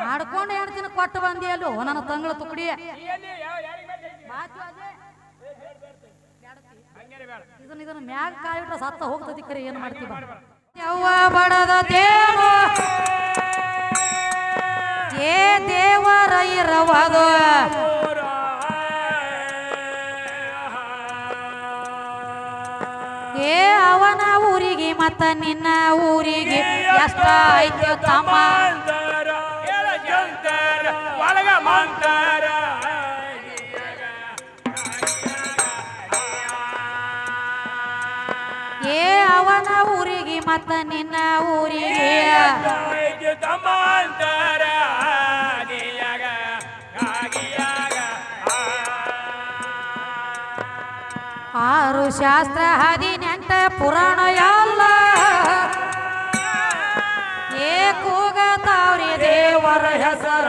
ಮಾಡ್ಕೊಂಡು ದಿನ ಕೊಟ್ಟು ಬಂದಿ ಅಲ್ಲೋ ನನ್ನ ತಂಗಳ ತುಕಡಿ. ಇದನ್ನ ಇದನ್ನ ಮ್ಯಾಗ ಕಾಯಿಟ್ರೆ ಸತ್ತ ಹೋಗ್ತತಿ ಕರೆ ಏನ್ ಮಾಡ್ತೀವ? ಯವ್ವ ಬಡದ ದೇವ. ಏ ದೇವರ ಇರವದು ಏ ಅವನ ಊರಿಗೆ ಮತ್ತ ನಿನ್ನ ಊರಿಗೆ ಎಷ್ಟ ಐತೆ ತಮ್ಮ? ಮಂತರ ಏ ಅವನ ಊರಿಗೆ ಮತ್ತ ನಿನ್ನ ಊರಿಗೆ. ತಮ್ಮಂತರ ಆರು ಶಾಸ್ತ್ರ ಹದಿನೆಂಟ ಪುರಾಣ ಎಲ್ಲ. ಏ ಕೂಗತಾವ್ರಿ ದೇವರ ಹೆಸರ.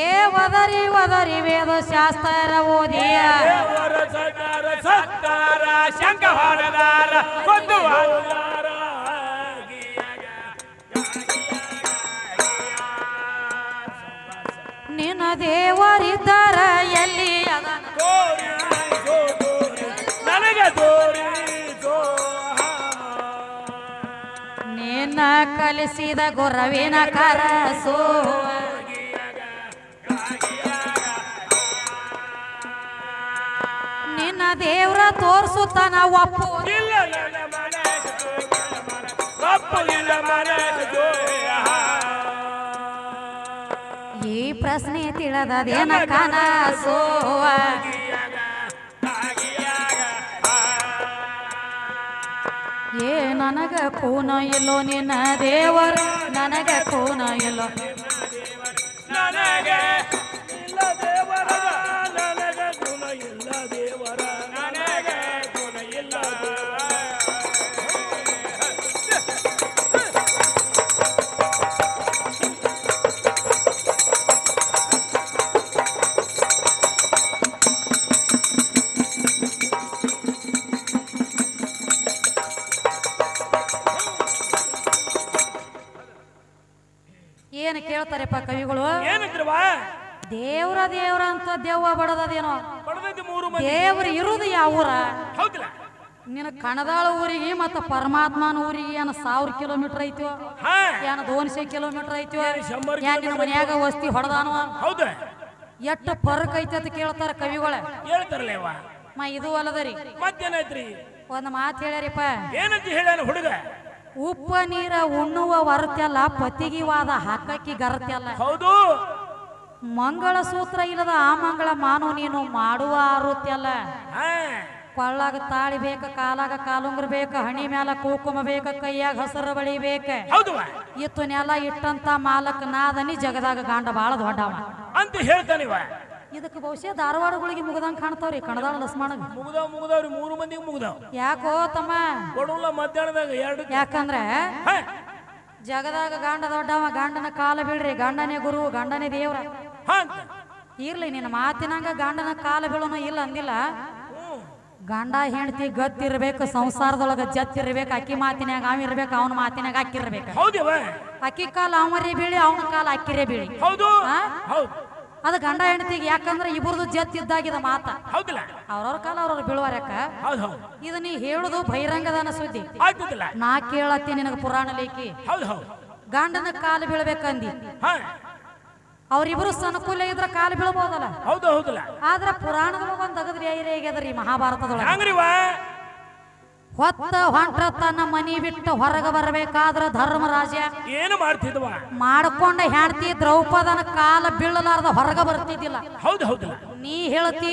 ಏ ಒದರಿ ಒದರಿ ವೇದ ಶಾಸ್ತ್ರ ಓದಿಯ ದೇವರ ಸಕಾರ ಸತ್ತಾರ ಶಂಕ ಹೊಡೆದಾರ ಕೊಂದು ಹಾಕ್ತಾರ. ನಿನ್ನ ದೇವರಿದ್ದಾರ ಎಲ್ಲಿ ಅದನ ನನಗೆ ತೋರಿ ನಿನ್ನ ಕಲಿಸಿದ ಗುರವಿನ ಕರಸು. ದೇವ್ರ ತೋರ್ಸುತ್ತಾನ ಒಪ್ಪು ಜೋಯ. ಈ ಪ್ರಶ್ನೆ ತಿಳಿದದೇನ ಕನಸು ಏ ನನಗ ಕೂನ ಇಲ್ಲೋ ನಿನ್ನ ದೇವರು ನನಗ ಕೂನ ಇಲ್ಲೋ ಏನು ಕೇಳ್ತಾರೆಪ್ಪ ಕವಿಗಳು? ಏನಿದ್ರವಾ ದೇವ್ರ ದೇವ್ರ ಅಂತ ದೆವ್ವ ಬಡದೇನೋ ಬಡದೈತಿ ಮೂರು ಮಂದಿ. ದೇವ್ರ ಇರುದು ಯಾವ ಊರ? ಹೌದಿಲ್ಲ. ನಿನ್ನ ಕಣದಾಳ ಊರಿಗೆ ಮತ್ತ ಪರಮಾತ್ಮನ ಊರಿಗೆ ಏನ ಸಾವಿರ ಕಿಲೋಮೀಟರ್ ಐತಿ? ಏನ ದೋನ್ಸೆ ಕಿಲೋಮೀಟರ್ ಐತಿ? ಏನ್ ನಿನ್ನ ಮನ್ಯಾಗ ವಸ್ತಿ ಹೊಡೆದಾನವ ಹೌದು. ಎಷ್ಟು ಫರಕ್ ಐತಿ ಅಂತ ಕೇಳ್ತಾರ ಕವಿಗಳ. ಮ ಇದು ಅಲ್ಲದರಿ ಮತ್ತೇನಾಯ್ತ್ರಿ? ಒಂದ್ ಮಾತು ಹೇಳ್ಯಾರಿಪ್ಪ. ಏನಂತ ಹೇಳ್ಯಾನ ಹುಡುಗ? ಉಪ್ಪ ನೀರ ಉಣ್ಣುವ ವರತ್ಯಲ್ಲ ಪತಿಗಿವಾದ ಹಾಕಕ್ಕಿ ಗರತ್ಯಲ್ಲ. ಹೌದು. ಮಂಗಳ ಸೂತ್ರ ಇಲ್ಲದ ಆ ಮಂಗಳ ಮಾನು ನೀನು ಮಾಡುವ ಆರುತ್ಯಲ್ಲ. ಕೊಳ್ಳಾಗ ತಾಳಿ ಬೇಕ ಕಾಲಾಗ ಕಾಲುಂಗ್ರ ಬೇಕ ಹಣಿ ಮ್ಯಾಲ ಕುಂಕುಮ ಬೇಕ ಕೈಯಾಗ ಹಸರು ಬಳಿ ಬೇಕ. ಇತ್ತು ನೆಲ ಇಟ್ಟಂತ ಮಾಲಕ್ ನಾದನಿ ಜಗದಾಗ ಗಾಂಡ ಬಾಳ ದೊಡ್ಡವ. ಅಂತ ಹೇಳ್ತಾನಿವ. ಇದಕ್ಕೆ ಬಹುಶಃ ಧಾರವಾಡಗಳಿಗೆ ಮುಗದಂಗ್ ಕಾಣ್ತಾವ್ರಿ ಕಣದಾಳ ಲಸ್ಮಾಣ. ಮುಗ್ದಾವ್ ಮುಗ್ದಾವ್ರಿ ಮೂರು ಮಂದಿಗೆ ಮುಗ್ದಾವ್ ಯಾಕೋ ತಮ್ಮ? ಕೊಡಲ್ಲ ಮಧ್ಯಾಹ್ನದಾಗ ಎರಡು ಯಾಕಂದ್ರ ಜಗದಾಗ ಗಾಂಡ ದೊಡ್ಡವ ಗಂಡನ ಕಾಲ ಬೀಳ್ರಿ ಗಂಡನೇ ಗುರು ಗಂಡನೇ ದೇವ್ರ. ಇರ್ಲಿ ನಿನ್ನ ಮಾತಿನಂಗ ಗಂಡನ ಕಾಲ ಬೀಳೋನು ಇಲ್ಲ ಅಂದಿಲ್ಲ. ಗಂಡ ಹೆಂಡತಿ ಗತ್ತಿರ್ಬೇಕು ಸಂಸಾರದೊಳಗ ಜತ್ತಿರ್ಬೇಕು ಅಕ್ಕಿ ಮಾತಿನಾಗ ಅವ ಇರ್ಬೇಕು ಅವನ ಮಾತಿನಾಗ ಅಕ್ಕಿರ್ಬೇಕು ಅಕ್ಕಿ ಕಾಲ ಅವರೇ ಬೀಳಿ ಅವನ ಕಾಲ ಅಕ್ಕಿರೇ ಬೀಳಿ? ಹೌದು. ಅದು ಗಂಡ ಹೆಂಡತಿಗೆ ಯಾಕಂದ್ರೆ ಇಬ್ಬರದು ಇದ್ದಾಗಿದೆ ಮಾತ. ಹೌದಿಲ್ಲ. ಅವ್ರವ್ರ ಕಾಲ ಅವ್ರವ್ರ ಬೀಳುವಾರಕ್ಕ ಹೌದು ಇದು ನೀ ಹೇಳುದು ಬಹಿರಂಗದಾನ ಸುದ್ದಿ. ನಾ ಕೇಳತ್ತಿ ನಿನಗ ಪುರಾಣ ಲೇಖಿ. ಗಂಡನ ಕಾಲು ಬೀಳ್ಬೇಕಂದಿ. ಅವರಿಬ್ರು ಸನುಕೂಲ ಇದ್ರ ಕಾಲು ಬೀಳ್ಬೋದಲ್ಲ? ಹೌದು ಹೌದಿಲ್ಲ. ಆದ್ರ ಪುರಾಣದ ಒಂದ್ ಅಗದ್ರಿ ಐರೇಗ್ಯದ್ರಿ ಮಹಾಭಾರತದೊಳಗ. ಹಂಗ್ರಿವ? ಹೊತ್ತ ಹೊಂಟ್ರ ತನ್ನ ಮನಿ ಬಿಟ್ಟು ಹೊರಗೆ ಬರಬೇಕಾದ್ರ ಧರ್ಮರಾಜ ಏನು ಮಾಡ್ತಿದ್ವ? ಮಾಡ್ಕೊಂಡ ಹೆಂಡತಿ ದ್ರೌಪದನ ಕಾಲ ಬೀಳಲಾರ್ದ ಹೊರಗ ಬರ್ತಿದ್ದಿಲ್ಲ. ಹೌದು ಹೌದು. ನೀ ಹೇಳ್ತಿ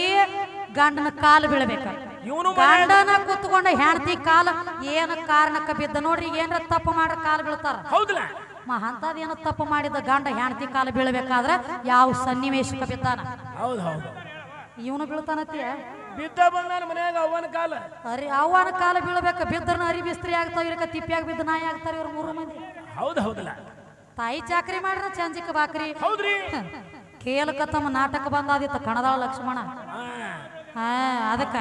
ಗಂಡನ ಕಾಲು ಬೀಳ್ಬೇಕ. ಇವನು ಗಂಡನ ಕುತ್ಕೊಂಡ ಹೆಂಡತಿ ಕಾಲ ಏನ ಕಾರಣಕ್ಕ ಬಿದ್ದ ನೋಡ್ರಿ ಏನ್ರ ತಪ್ಪು ಮಾಡ ಕಾಲು ಬೀಳ್ತಾರ. ಹೌದಲ್ಲ ಮ ಅಂತದ್ ಏನೋ ತಪ್ಪು ಮಾಡಿದ ಗಂಡ ಹೆಂಡತಿ ಕಾಲು ಬೀಳ್ಬೇಕಾದ್ರ ಯಾವ ಸನ್ನಿವೇಶಕ್ಕೆ ಬಿದ್ದಾನ? ಹೌದು ಹೌದು. ಇವನು ಬೀಳ್ತಾನತ್ತಿ ಬಿದ್ದ ಬಂದಾನ ಮನ್ಯಾಗ ಅವನ ಕಾಲ. ಅರಿ ಅವನ ಕಾಲ ಬೀಳ್ಬೇಕ. ಬಿದ್ದರನ ಅರಿ ಬಿಸ್ತ್ರಿ ಆಗ್ತಾವ ಇರಕ ತಿಪ್ಪಿಯಾಗ ಬಿದ್ದ ನಾಯಿ ಆಗ್ತಾರ ಇವ್ರು ಮೂರು ಮಂದಿ. ಹೌದು ಹೌದಲ್ಲ. ತಾಯಿ ಚಾಕ್ರಿ ಮಾಡ್ರ ಚಂಜಿಕ ಬಾಕ್ರಿ. ಹೌದ್ರಿ. ಕೇಲಕ ತಮ್ಮ ನಾಟಕ ಬಂದಾದಿತ್ತ ಕಣದಾಳ ಲಕ್ಷ್ಮಣ. ಹಾ ಅದಕ್ಕ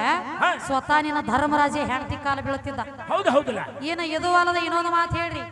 ಸ್ವತಃ ನಿನ್ನ ಧರ್ಮರಾಜ ಹೆಂಡತಿ ಕಾಲ ಬೀಳುತ್ತಿದ್ದ ಹೌದು ಹೌದಲ್ಲ. ಏನ ಎದು ಅಲ್ಲದ ಇನ್ನೊಂದು ಮಾತು ಹೇಳ್ರಿ.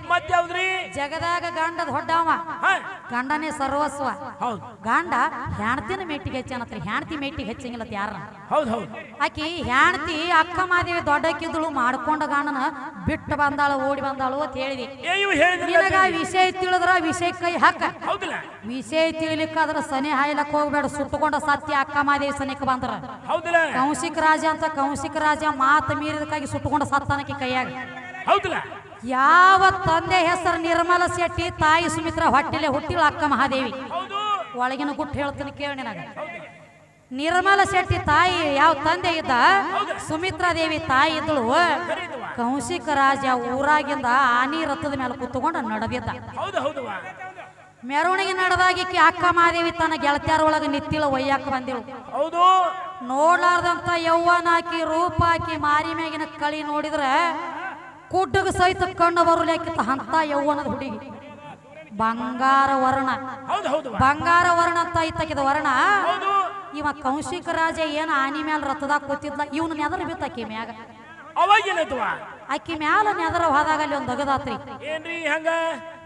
ಜಗದಾಗ ಗಂಡ ದೊಡ್ಡವ ಹಾ. ಗಂಡನೇ ಸರ್ವಸ್ವ. ಹೌದು. ಗಂಡ ಹೆಂಡತಿನ ಮೆಟ್ಟಿಗೆ ಹೆಚ್ಚನತ್ರಿ. ಹೆಂಡತಿ ಮೆಟ್ಟಿಗೆ ಹೆಚ್ಚಂಗಿಲ್ಲ ಯಾರ ಹೌದು ಹೌದು. ಆಕಿ ಹೆಂಡತಿ ಅಕ್ಕ ಮಾದೇವಿ ದೊಡ್ಡಕ್ಕಿದ್ದಳು ಮಾಡ್ಕೊಂಡ ಗಾಣನ ಬಿಟ್ಟು ಬಂದಾಳು ಓಡಿ ಬಂದಾಳು ಅಂತ ಹೇಳಿದಿ. ಏ ಇವ್ ಹೇಳಿದ್ರಲ್ಲ ನಿನಗ ವಿಷಯ ತಿಳಿದ್ರ ವಿಷಯ ಕೈ ಹಾಕ. ಹೌದಲ್ಲ. ವಿಷಯ ತಿಳಿಲಿಕ್ಕಾದ್ರ ಸನಿ ಹಾಯ್ಲಕ್ ಹೋಗ್ಬೇಡ ಸುಟ್ಟುಕೊಂಡ ಸತ್ಯ ಅಕ್ಕ ಮಾದೇವಿ ಸನಿಕ ಬಂದ್ರ. ಹೌದಲ್ಲ. ಕೌಶಿಕ ರಾಜ ಅಂತ ಕೌಶಿಕ ರಾಜ ಮಾತು ಮೀರಿದಕ್ಕಾಗಿ ಸುಟ್ಟುಕೊಂಡ ಸತ್ತಾನಕಿ ಕೈಯಾಗ. ಹೌದಲ್ಲ. ಯಾವ ತಂದೆ ಹೆಸರು ನಿರ್ಮಲ ಶೆಟ್ಟಿ ತಾಯಿ ಸುಮಿತ್ರ ಹೊಟ್ಟೆಲೆ ಹುಟ್ಟಿಳ ಅಕ್ಕ ಮಹಾದೇವಿ. ಹೌದು. ಒಳಗಿನ ಗುಟ್ಟು ಹೇಳ್ತೀನಿ ಕೇಳಿ ನಿನಗ. ನಿರ್ಮಲ ಶೆಟ್ಟಿ ತಾಯಿ ಯಾವ ತಂದೆ ಇದ್ದ? ಸುಮಿತ್ರಾ ದೇವಿ ತಾಯಿ ಇದ್ದಳು. ಕೌಶಿಕ ರಾಜ ಊರಾಗಿಂದ ಆನಿ ರಥದ ಮೇಲೆ ಕುತ್ಕೊಂಡು ನಡೆದಿದ್ದ. ಮೆರವಣಿಗೆ ನಡೆದಾಗಿ ಅಕ್ಕ ಮಹಾದೇವಿ ತನ್ನ ಗೆಳತಿಯರ ಒಳಗೆ ನಿತ್ತಿಲ್ಲ ಒಯ್ಯಾಕ ಬಂದಿಳು. ಹೌದು. ನೋಡ್ಲಾರ್ದಂತ ಯೌವನಾಕಿ ರೂಪಾಕಿ ರೂಪ ಹಾಕಿ ಮಾರಿ ಮ್ಯಾಗಿನ ಕಳಿ ನೋಡಿದ್ರೆ ಕುಡ್ಡಗ ಸಹಿತ ಕಣ್ಣು ಬರಲಿಕ್ಕಿತ್ತ ಅಂತ ಯೌವನದ ಹುಡುಗಿ. ಬಂಗಾರ ವರ್ಣ. ಬಂಗಾರ ವರ್ಣ ಅಂತ ಇತ್ತಕಿದ ವರ್ಣ. ಹೌದು. ಇವ ಕೌಶಿಕ ರಾಜ ಏನ ಆನಿ ಮ್ಯಾಲ ರಥದಾಗ ಕೂತಿದ್ಲ ಇವನು ನೆದರ್ ಬಿತ್ತಕ್ಕಿ ಮ್ಯಾಗ. ಅವಾಗ ಏನಾಯ್ತವ ಅಕ್ಕಿ ಮ್ಯಾಲ ನೆದರ ಹೋದಾಗ ಅಲ್ಲಿ ಒಂದು ಏನ್ರಿ ಹಂಗ?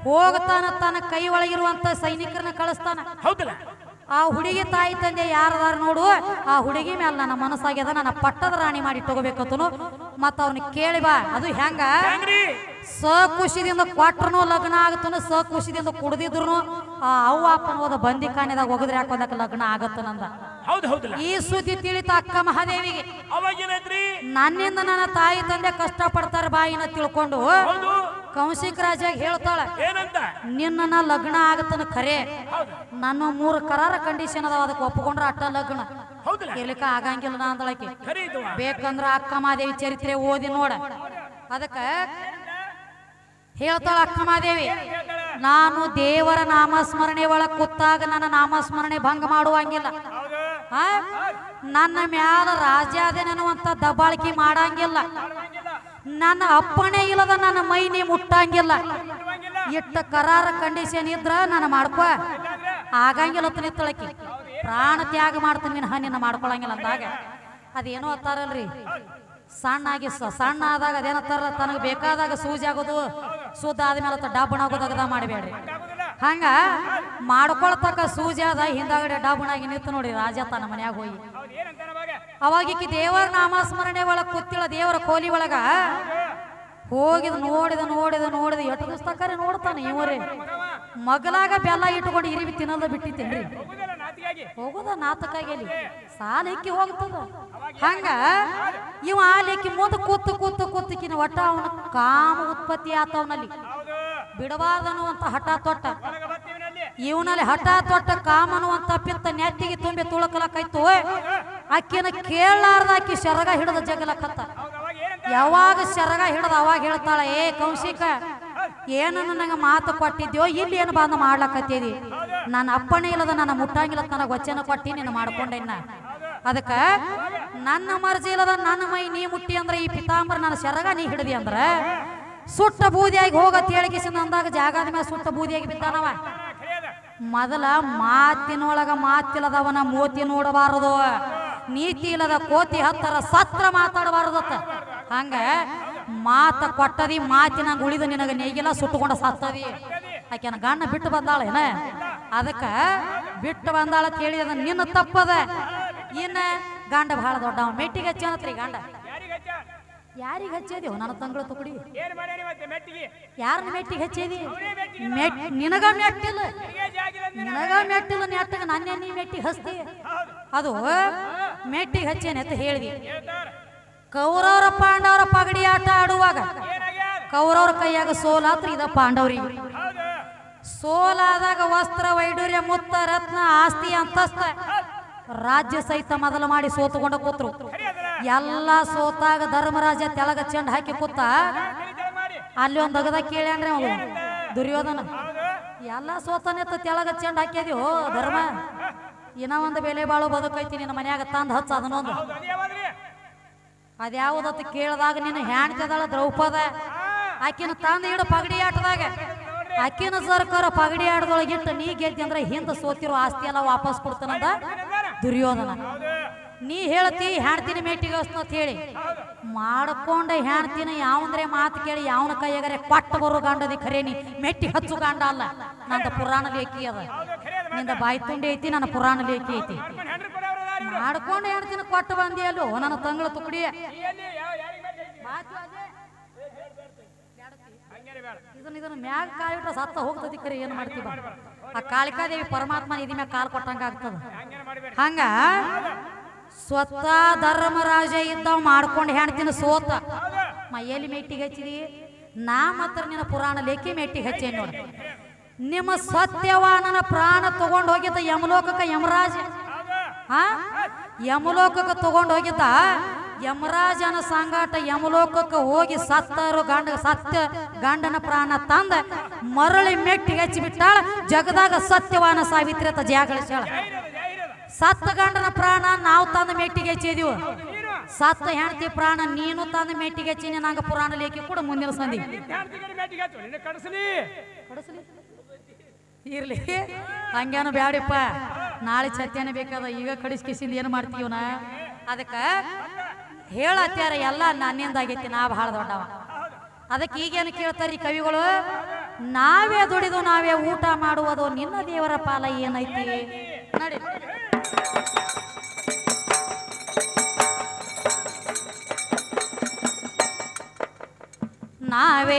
ಹೋಗ್ತಾನ ತನ್ನ ಕೈ ಒಳಗಿರುವಂತ ಸೈನಿಕರನ್ನ ಕಳಿಸ್ತಾನ. ಹೌದಲ್ಲ? ಆ ಹುಡುಗಿ ತಾಯಿ ತಂದೆ ಯಾರದಾರ ನೋಡು ಆ ಹುಡುಗಿ ಮೇಲೆ ನನ್ನ ಮನಸ್ಸಾಗ್ಯದ ನನ್ನ ಪಟ್ಟದ ರಾಣಿ ಮಾಡಿ ತಗೋಬೇಕಂತನು ಮತ್ತ ಅವನು ಕೇಳಿ ಬಾ ಅದು ಹೆಂಗ? ಖುಷಿದಿಂದ ಕೊಟ್ರನು ಲಗ್ನ ಆಗತ್ತನು ಖುಷಿದಿಂದ ಕುಡಿದಿದ್ರು ಆ ಅವ್ವ ಅಪ್ಪನ ಹೋದ ಬಂದಿ ಕಾಣಿದಾಗ ಒಗದ್ರೆ ಹಾಕೋದಕ್ಕೆ ಲಗ್ನ ಆಗತ್ತನಂದ ಹೌದು ಹೌದಲ್ಲ? ಈ ಸುದ್ದಿ ತಿಳಿತ ಅಕ್ಕ ಮಹಾದೇವಿಗೆ. ನನ್ನಿಂದ ನನ್ನ ತಾಯಿ ತಂದೆ ಕಷ್ಟ ಪಡ್ತಾರ ಬಾಯಿನ ತಿಳ್ಕೊಂಡು ಕೌಶಿಕ ರಾಜಾಗ ಹೇಳ್ತಾಳ ಏನಂತ? ನಿನ್ನ ಲಗ್ನ ಆಗತ್ತನ ಖರೆ. ನನ್ನ ಮೂರು ಕರಾರ ಕಂಡೀಷನ್ ಅದಾವ ಅದಕ್ಕೆ ಒಪ್ಕೊಂಡ್ರ ಅಟ್ಟ ಲಗ್ನ. ಎಲ್ಲಿಕ ಇರ್ಲಿಕ್ಕ ಆಗಂಗಿಲ್ಲ ನಾ ಅಂದಳಕಿ. ಖರೀ ಐತವ್ವ ಬೇಕಂದ್ರ ಅಕ್ಕ ಮಹಾದೇವಿ ಚರಿತ್ರೆ ಓದಿ ನೋಡ. ಅದಕ್ಕ ಹೇಳ್ತಾಳ ಅಕ್ಕ ಮಾದೇವಿ ನಾನು ದೇವರ ನಾಮಸ್ಮರಣೆ ಒಳಗೆ ಕೂತಾಗ ನನ್ನ ನಾಮಸ್ಮರಣೆ ಭಂಗ ಮಾಡುವಂಗಿಲ್ಲ? ನನ್ನ ಮ್ಯಾಲ ರಾಜಾದೇನನ್ನುವಂತ ದಬ್ಬಾಳಿಕೆ ಮಾಡಂಗಿಲ್ಲ. ನನ್ನ ಅಪ್ಪಣೆ ಇಲ್ಲದ ನನ್ನ ಮೈ ನೀ ಮುಟ್ಟಂಗಿಲ್ಲ. ಇಟ್ಟ ಕರಾರ ಕಂಡೀಷನ್ ಇದ್ರ ನಾನು ಮಾಡ್ಕೊ. ಆಗಂಗಿಲ್ಲ ನಿತ್ತಳಕಿ ಪ್ರಾಣ ತ್ಯಾಗ ಮಾಡ್ತೀನಿ ನಿನ್ನ ನಿನ್ನ ಮಾಡ್ಕೊಳಂಗಿಲ್ಲ ಅಂದಾಗ. ಅದೇನೋ ಅತ್ತಾರಲ್ರಿ? ಸಣ್ಣ ಆಗಿ ಸಣ್ಣ ಆದಾಗ ಅದೇನತ್ತಾರ ತನಗೆ ಬೇಕಾದಾಗ ಸೂಜಿ ಆಗೋದು ಸುದ್ದ ಆದ್ಮೇಲೆ ತ ಡಬ್ಬಣ ಆಗೋದು ಮಾಡಬೇಡ್ರಿ. ಹಂಗ ಮಾಡ್ಕೊಳ್ತಕ್ಕ ಸೂಜಿ ಆದ, ಹಿಂದಾಗಡೆ ಡಾಬಣಾಗಿ ನಿಂತು ನೋಡಿ ರಾಜ ತನ್ನ ಮನ್ಯಾಗ ಹೋಗಿ. ಅವಾಗಿಕ್ಕಿ ದೇವರ ನಾಮಸ್ಮರಣೆ ಒಳಗ ಕೂತಿಳ ದೇವರ ಕೋಲಿ ಒಳಗ. ಹೋಗಿದ ನೋಡಿದ ನೋಡಿದ ನೋಡಿದ ಎಷ್ಟು ತಕ್ಕ ನೋಡ್ತಾನೆ ಇವರೇ. ಮಗಲಾಗ ಬೆಲ್ಲ ಇಟ್ಕೊಂಡು ಇರಿವಿ, ತಿನ್ನೋದ ಬಿಟ್ಟಿತ್ತೇನ್ರಿ. ಹೋಗೋದ ನಾತಕಾಗಿ ಅಲ್ಲಿ. ಸಾಲ ಇಕ್ಕಿ ಹೋಗ್ತದ. ಹಂಗ ಇವ ಆಲಿಕ್ಕಿ ಮುಂದೆ ಕೂತು ಕೂತು ಕೂತಕಿನ ಒಟ್ಟ ಅವನ ಕಾಮ ಉತ್ಪತ್ತಿ ಆತವನಲ್ಲಿ ಬಿಡಬಾರ್ದನ್ನುವಂತ ಹಠ ತೊಟ್ಟ. ಇವನಲ್ಲಿ ಹಠ ತೊಟ್ಟ ಅನ್ನುವಂತ ಪಿತ್ತ ನೆತ್ತಿಗೆ ತುಂಬಿ ತುಳಕಲಕ್ಕಾಯ್ತು ಅಕ್ಕಿನ ಕೇಳಲಾರ್ದ ಅಕ್ಕಿ ಶರಗ ಹಿಡದ ಜಗಲಕ್ಕತ್ತ. ಯಾವಾಗ ಶರಗ ಹಿಡದ ಅವಾಗ ಹೇಳ್ತಾಳ ಏ ಕೌಶಿಕ ಏನನ್ನ ನಂಗೆ ಮಾತು ಕೊಟ್ಟಿದ್ಯೋ ಇಲ್ಲಿ ಏನು ಬಂದು ಮಾಡ್ಲಕತ್ತೀದಿ? ನನ್ನ ಅಪ್ಪಣೆ ಇಲ್ಲದ ನನ್ನ ಮುಟ್ಟಂಗಿಲ್ಲ ನನಗೆ ವಚನ ಕೊಟ್ಟಿ ನೀನು ಮಾಡ್ಕೊಂಡೆನ್ನ ಅದಕ್ಕ ನನ್ನ ಮರ್ಜಿ ಇಲ್ಲದ ನನ್ನ ಮೈ ನೀ ಮುಟ್ಟಿ ಅಂದ್ರೆ ಈ ಪಿತಾಂಬರ ನನ್ನ ಶರಗ ನೀ ಹಿಡಿದಿ ಅಂದ್ರೆ ಸುಟ್ಟ ಬೂದಿಯಾಗಿ ಹೋಗ ಹೇಳಿಕಿಸಿಂದ ಅಂದಾಗ ಜಾಗದ ಮೇಲೆ ಸುಟ್ಟ ಬೂದಿಯಾಗಿ ಬಿತ್ತಾನವ ಮೊದಲ ಮಾತಿನೊಳಗ ಮಾತಿಲ್ಲದವನ ಮೋತಿ ನೋಡಬಾರದು. ನೀತಿ ಇಲ್ಲದ ಕೋತಿ ಹತ್ತರ ಸತ್ರ ಮಾತಾಡಬಾರದತ್ತ. ಹಂಗ ಮಾತ ಕೊಟ್ಟದಿ ಮಾತಿನ ಉಳಿದು ನಿನಗ ನೇಗಿಲ್ಲ ಸುಟ್ಟುಕೊಂಡ ಸತ್ತದಿ. ಆಕೆನ ಗಣ್ಣ ಬಿಟ್ಟು ಬಂದಾಳ ಏನ ಅದಕ್ಕ ಬಿಟ್ಟು ಬಂದಾಳ ಕೇಳಿದ ನಿನ್ನ ತಪ್ಪದ. ಇನ್ನ ಗಂಡ ಬಹಳ ದೊಡ್ಡವ. ಮೆಟ್ಟಿಗೆ ಹಚ್ಚನತ್ರಿ ಗಂಡ. ಯಾರಿಗೆ ಹಚ್ಚೇದಿವ್ ನನ್ನ ತಂಗಳ ತುಕಡಿ ಯಾರನ್ನ ಮೆಟ್ಟಿಗೆ ಹಚ್ಚೇದಿ ನಿನಗ ಮೆಟ್ಟಿಲ್ಲ ನಿನಗೆ ಅಂದೆ. ಮೆಟ್ಟಿಲ್ಲ ನೆಟ್ಟಗ ನಾನೇ ನೀ ಮೆಟ್ಟಿಗೆ ಹಚ್ತಿ. ಅದು ಮೆಟ್ಟಿಗೆ ಹಚ್ಚೇನೆ ಅಂತ ಹೇಳಿದಿ. ಕೌರವರ ಪಾಂಡವರ ಪಗಡಿ ಆಟ ಆಡುವಾಗ ಕೌರವರ ಕೈಯಾಗ ಸೋಲಾತ್ರಿ ಇದ ಪಾಂಡವರಿಗೆ. ಸೋಲಾದಾಗ ವಸ್ತ್ರ ವೈಡೂರ್ಯ ಮುತ್ತ, ರತ್ನ, ಆಸ್ತಿ, ಅಂತಸ್ತ ರಾಜ್ಯ ಸಹಿತ ಮೊದಲು ಮಾಡಿ ಸೋತುಕೊಂಡ ಕೂತ್ರು. ಎಲ್ಲ ಸೋತಾಗ ಧರ್ಮರಾಜ ತೆಲಗ ಚೆಂಡ್ ಹಾಕಿ ಕೂತ ಅಲ್ಲಿ ಒಂದ್ ಅಗದ ಕೇಳ್ಯಾನ್ರಿ ಅಂದ್ರೆ ದುರ್ಯೋಧನ. ಎಲ್ಲ ಸೋತನೆತ್ತ ತೆಳಗ ಚೆಂಡ್ ಓ ಧರ್ಮ. ಇನ್ನ ಒಂದು ಬೆಲೆ ಬಾಳು ಬದುಕೈತಿ ನಿನ್ನ ಮನ್ಯಾಗ, ತಂದ್ ಹಚ್ಚ ಅದನ್ನೊಂದು. ಅದ್ಯಾವುದತ್ತ ಕೇಳಿದಾಗ ನಿನ್ನ ಹೆಣ್ತಿದಾಳ ದ್ರೌಪದ, ಆಕಿನ ತಂದ ಇಡು ಪಗಡಿ ಆಟದಾಗ ಆಕಿನ ಸರ್ಕಾರ ಪಗಡಿ ಆಡದೊಳಗಿಂತ ನೀ ಗೆದ್ದಿ ಅಂದ್ರೆ ಹಿಂದೆ ಸೋತಿರೋ ಆಸ್ತಿ ಎಲ್ಲ ವಾಪಸ್ ಕೊಡ್ತಾನಂದ? ದುರ್ಯೋಧನ. ನೀ ಹೇಳ್ತಿ ಹೆಣ್ತಿನ ಮೇಟಿಗೆ ಅಂತ ಹೇಳಿ. ಮಾಡ್ಕೊಂಡ ಹೆಣ್ತಿನ ಯಾವಂದ್ರೆ ಮಾತು ಕೇಳಿ ಯಾವನ ಕೈಯಾಗರೆ ಕೊಟ್ಟ ಬರೋ ಗಂಡದಿ ಖರೇನಿ ಮೆಟ್ಟಿ ಹಚ್ಚು ಗಂಡ ಅಲ್ಲ. ನಂದ ಪುರಾಣ ಲೇಖಿ ಅದ. ನಿಂದ ಬಾಯಿ ತುಂಡಿ ಐತಿ, ನನ್ನ ಪುರಾಣ ಲೇಖಿ ಐತಿ. ಮಾಡ್ಕೊಂಡು ಹೆಣ್ತಿನ ಕೊಟ್ಟು ಬಂದಿ ಅಲ್ಲೋ, ನನ್ನ ತಂಗಳ ತುಕಡಿ ಈ ಎಲ್ಲಿ ಯಾವ ಯಾರಿಗೆ ಮೆಟ್ಟಿ ಹಾಕ್ತಿ? ಹಂಗೇನೆ ಬೇಡ ಇದನ್ನ ಇದನ್ನ ಮ್ಯಾಗ ಕಾಲಿಟ್ರೆ ಸತ್ತ ಹೋಗ್ತದಿ ಖರೆ ಏನು ಮಾಡ್ತೀವ ಆ ಕಾಳಿಕಾದೇವಿ ಪರಮಾತ್ಮ ಇದ ಮ್ಯಾಗ ಕಾಲ್ ಕೊಟ್ಟಂಗ ಆಗ್ತದ. ಹಂಗ? ಸ್ವತಃ ಧರ್ಮರಾಜ ಇದ್ದಾವ್ ಮಾಡ್ಕೊಂಡು ಹೆಣ್ತಿನ ಸೋತ. ಮೈಯಲ್ಲಿ ಮ ಎಲ್ಲಿ ಮೆಟ್ಟಿಗೆ ಹಚ್ಚಿದಿ? ನಾ ಮಾತ್ರ ನಿನ್ನ ಪುರಾಣ ಲೇಖಿ ಮೆಟ್ಟಿಗೆ ಹಚ್ಚೇನ್ ನೋಡ. ನಿಮ್ಮ ಸತ್ಯವಾನನ ಪ್ರಾಣ ತಗೊಂಡು ಹೋಗಿದ್ದ ಯಮಲೋಕಕ್ಕೆ ಯಮರಾಜ. ಹಾ ಯಮಲೋಕಕ್ಕೆ ತಗೊಂಡು ಹೋಗಿದ್ದ ಯಮರಾಜನ ಸಂಗಾಟ ಯಮಲೋಕಕ್ಕೆ ಹೋಗಿ ಸತ್ತರು ಗಂಡ ಸತ್ಯ ಗಂಡನ ಪ್ರಾಣ ತಂದ ಮರಳಿ ಮೆಟ್ಟಿಗೆ ಹಚ್ಚಿ ಬಿಟ್ಟಾಳ. ಜಗದಾಗ ಸತ್ಯವಾನ ಸಾವಿತ್ರಿ ಅಂತ ಜೈರದ ಸತ್ತ ಗಂಡನ ಪ್ರಾಣ ನಾವು ತಂದ ಮೆಟ್ಟಿಗೆ ಹಚ್ಚಿದೀವು. ಸತ್ತ ಹೆಂಡತಿ ಪ್ರಾಣ ನೀನು ತಂದ ಮೆಟ್ಟಿಗೆ ಹಚ್ಚಿನಿ, ನಂಗೆ ಪುರಾಣ ಲೇಖಿ ಕೂಡ, ಮುಂದಿನ ಸಂಧಿ. ಇರ್ಲಿ ಹಂಗೇನು ಬ್ಯಾಡಿಪ್ಪ ನಾಳೆ ಸತ್ಯನೇ ಬೇಕಾದ, ಈಗ ಕಡಿಸ್ಕಿಸಿಂದ ಏನು ಮಾಡ್ತೀವನ ಅದಕ್ಕ ಹೇಳತ್ಯಾರ ಎಲ್ಲ ನನ್ನಿಂದ ಆಗೈತಿ ನಾ ಬಹಳ ದೊಡ್ಡವ. ಅದಕ್ಕೆ ಈಗೇನು ಕೇಳ್ತಾರ ಕವಿಗಳು? ನಾವೇ ದುಡಿದು ನಾವೇ ಊಟ ಮಾಡುವುದು ನಿನ್ನ ದೇವರ ಪಾಲ ಏನೈತಿ? ನಡಿ. ನಾವೇ